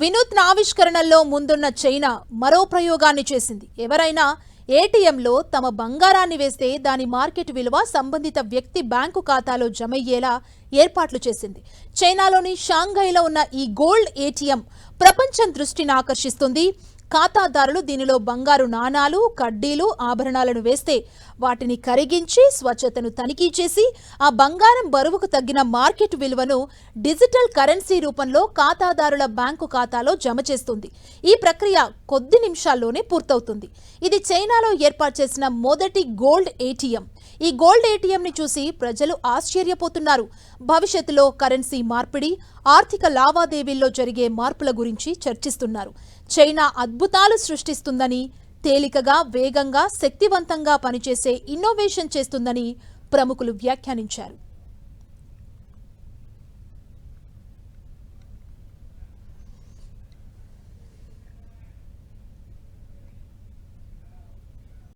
వినూత్న ఆవిష్కరణల్లో ముందున్న చైనా మరో ప్రయోగాన్ని చేసింది. ఎవరైనా ఏటీఎంలో తమ బంగారాన్ని వేస్తే దాని మార్కెట్ విలువ సంబంధిత వ్యక్తి బ్యాంకు ఖాతాలో జమయ్యేలా ఏర్పాట్లు చేసింది. చైనాలోని షాంఘైలో ఉన్న ఈ గోల్డ్ ఏటీఎం ప్రపంచం దృష్టిని ఆకర్షిస్తుంది. ఖాతాదారులు దీనిలో బంగారు నాణాలు కడ్డీలు ఆభరణాలను వేస్తే వాటిని కరిగించి స్వచ్ఛతను తనిఖీ చేసి ఆ బంగారం బరువుకు తగ్గిన మార్కెట్ విలువను డిజిటల్ కరెన్సీ రూపంలో ఖాతాదారుల బ్యాంకు ఖాతాలో జమ చేస్తుంది. ఈ ప్రక్రియ కొద్ది నిమిషాల్లోనే పూర్తవుతుంది. ఇది చైనా చైనాలో ఏర్పాటు చేసిన మొదటి గోల్డ్ ఏటీఎం. ఈ గోల్డ్ ఏటీఎం ని చూసి ప్రజలు ఆశ్చర్యపోతున్నారు. భవిష్యత్తులో కరెన్సీ మార్పిడి ఆర్థిక లావాదేవీల్లో జరిగే మార్పుల గురించి చర్చిస్తున్నారు. చైనా అద్భుతాలు సృష్టిస్తుందని తేలికగా వేగంగా శక్తివంతంగా పనిచేసే ఇన్నోవేషన్ చేస్తుందని ప్రముఖులు వ్యాఖ్యానించారు.